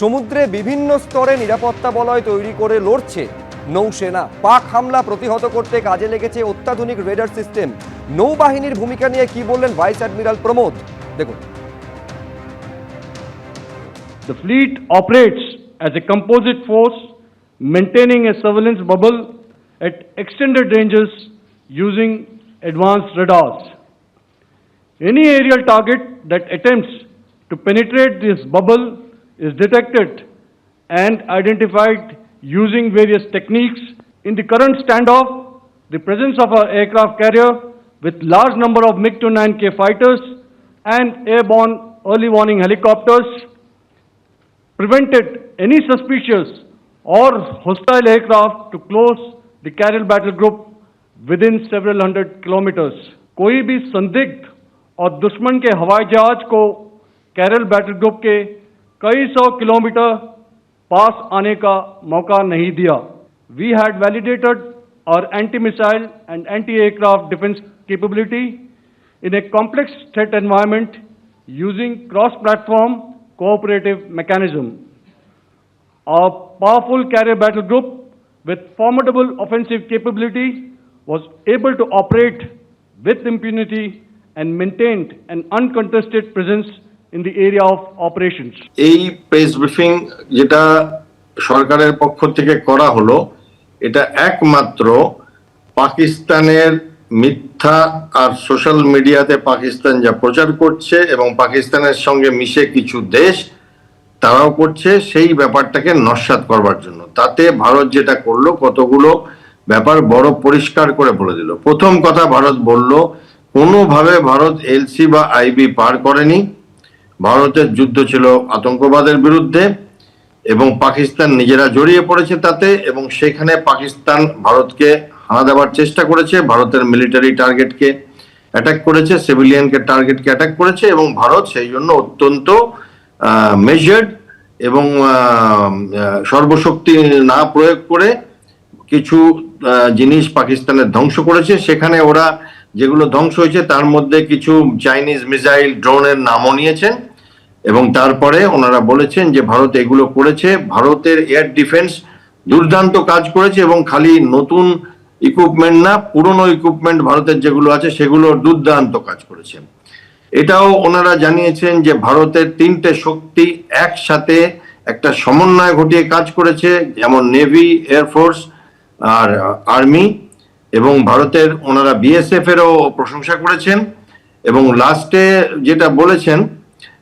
সমুদ্রে বিভিন্ন স্তরে নিরাপত্তা বলয় তৈরি করে লড়ছে নৌসেনা পাক হামলা প্রতিহত করতে কাজে লেগেছে অত্যাধুনিক রেডার সিস্টেম নৌবাহিনীর ভূমিকা নিয়ে কি বললেন ভাইস অ্যাডমিরাল প্রমোদ দেখুন The fleet operates as a composite force, maintaining a surveillance bubble at extended ranges using advanced radars. Any aerial target that attempts to penetrate this bubble is detected and identified using various techniques. In the current standoff, the presence of our aircraft carrier with large number of MiG-29K fighters and airborne early warning helicopters prevented any suspicious or hostile aircraft to close the Carroll battle group within several hundred kilometers. कोई भी संदिग्ध और दुश्मन के हवाई जहाज को Carol battle group के कई सौ किलोमीटर पास आने का मौका नहीं दिया। वी हैड वैलिडेटेड और anti missile and anti aircraft defence capability in a complex state environment using cross platform cooperative mechanism और powerful carrier battle group with formidable offensive capability was able to operate with impunity and maintained and uncontested presence in the area of operations. এই press briefing যেটা সরকারের পক্ষ থেকে করা হলো, এটা একমাত্র পাকিস্তানের মিথ্যা আর সোশ্যাল মিডিয়াতে পাকিস্তান যা প্রচার করছে এবং পাকিস্তানের সঙ্গে মিশে কিছু দেশ, তারাও করছে, সেই ব্যাপারটাকে নস্বাত করবার জন্য। তাতে ভারত যেটা করল, কতগুলো ব্যাপার বড় পরিষ্কার করে বলে দিল। প্রথম কথা ভারত বলল, কোনোভাবে Bharat L C I B করেনি। ভারতের যুদ্ধ ছিল আতঙ্কবাদের বিরুদ্ধে এবং পাকিস্তান নিজেরা জড়িয়ে পড়েছে তাতে এবং সেখানে পাকিস্তান ভারতকে হানা দেওয়ার চেষ্টা করেছে, ভারতের মিলিটারি টার্গেটকে অ্যাটাক করেছে সিভিলিয়ানকে টার্গেটকে অ্যাটাক করেছে এবং ভারত সেই জন্য অত্যন্ত মেজার্ড এবং সর্বশক্তি না প্রয়োগ করে কিছু জিনিস পাকিস্তানের ধ্বংস করেছে। সেখানে ওরা যেগুলো ধ্বংস হয়েছে তার মধ্যে কিছু চাইনিজ মিসাইল ড্রোনের নামও নিয়েছেন। এবং তারপরে ওনারা বলেছেন যে ভারত এগুলো করেছে, ভারতের এয়ার ডিফেন্স দুর্দান্ত কাজ করেছে এবং খালি নতুন ইকুইপমেন্ট না, পুরনো ইকুইপমেন্ট ভারতের যেগুলো আছে সেগুলো দুর্দান্ত কাজ করেছে। এটাও ওনারা জানিয়েছেন যে ভারতের তিনটে শক্তি একসাথে একটা সমন্বয় ঘটিয়ে কাজ করেছে, যেমন নেভি এয়ারফোর্স আর আর্মি এবং ভারতের ওনারা বিএসএফ এরও প্রশংসা করেছেন এবং লাস্টে যেটা বলেছেন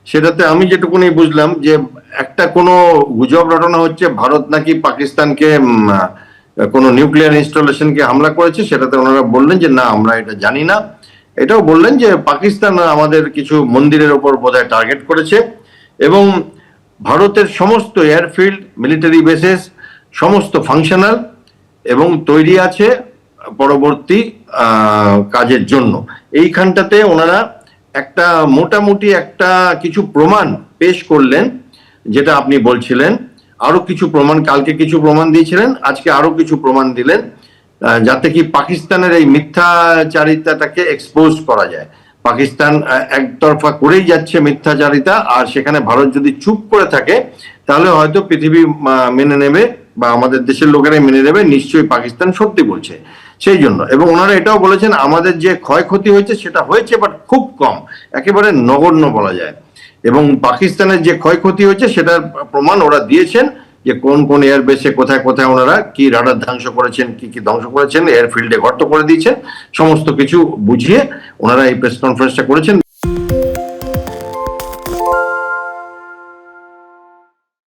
সেটাতে আমি যেটুকুনি বুঝলাম যে একটা কোনো গুজব রটনা হচ্ছে, ভারত নাকি পাকিস্তানকে কোনো নিউক্লিয়ার ইনস্টলেশনকে হামলা করেছে, সেটাতে ওনারা বললেন যে না, আমরা এটা জানি না। এটাও বললেন যে পাকিস্তান আমাদের কিছু মন্দিরের ওপর বোধহয় টার্গেট করেছে এবং ভারতের সমস্ত এয়ারফিল্ড মিলিটারি বেসেস সমস্ত ফাংশনাল এবং তৈরি আছে পরবর্তী কাজের জন্য। এইখানটাতে ওনারা একটা মোটামুটি একটা কিছু প্রমাণ পেশ করলেন, যেটা আপনি বলছিলেন। আরও কিছু প্রমাণ, কালকে কিছু প্রমাণ দিয়েছিলেন, আজকে আরও কিছু প্রমাণ দিলেন যাতে কি পাকিস্তানের এই মিথ্যাচারিতাটাকে এক্সপোজ করা যায়। পাকিস্তান একতরফা করেই যাচ্ছে মিথ্যাচারিতা, আর সেখানে ভারত যদি চুপ করে থাকে, তাহলে হয়তো পৃথিবী মেনে নেবে, বা আমাদের দেশের লোকেরাই মেনে নেবে, নিশ্চয়ই পাকিস্তান সত্যি বলছে। সেই জন্য। এবং ওনারা এটাও বলেছেন, আমাদের যে ক্ষয়ক্ষতি হয়েছে সেটা হয়েছে বাট খুব কম। একেবারে নগণ্য বলা যায়। এবং পাকিস্তানের যে ক্ষয়ক্ষতি হয়েছে, সেটার প্রমাণ ওরা দিয়েছেন যে কোন কোন এয়ারবেসে কোথায় কোথায় ওনারা কি রাডার ধ্বংস করেছেন, কি কি ধ্বংস করেছেন এয়ারফিল্ডে গর্ত করে দিয়েছেন, সমস্ত কিছু বুঝিয়ে ওনারা এই প্রেস কনফারেন্সটা করেছেন।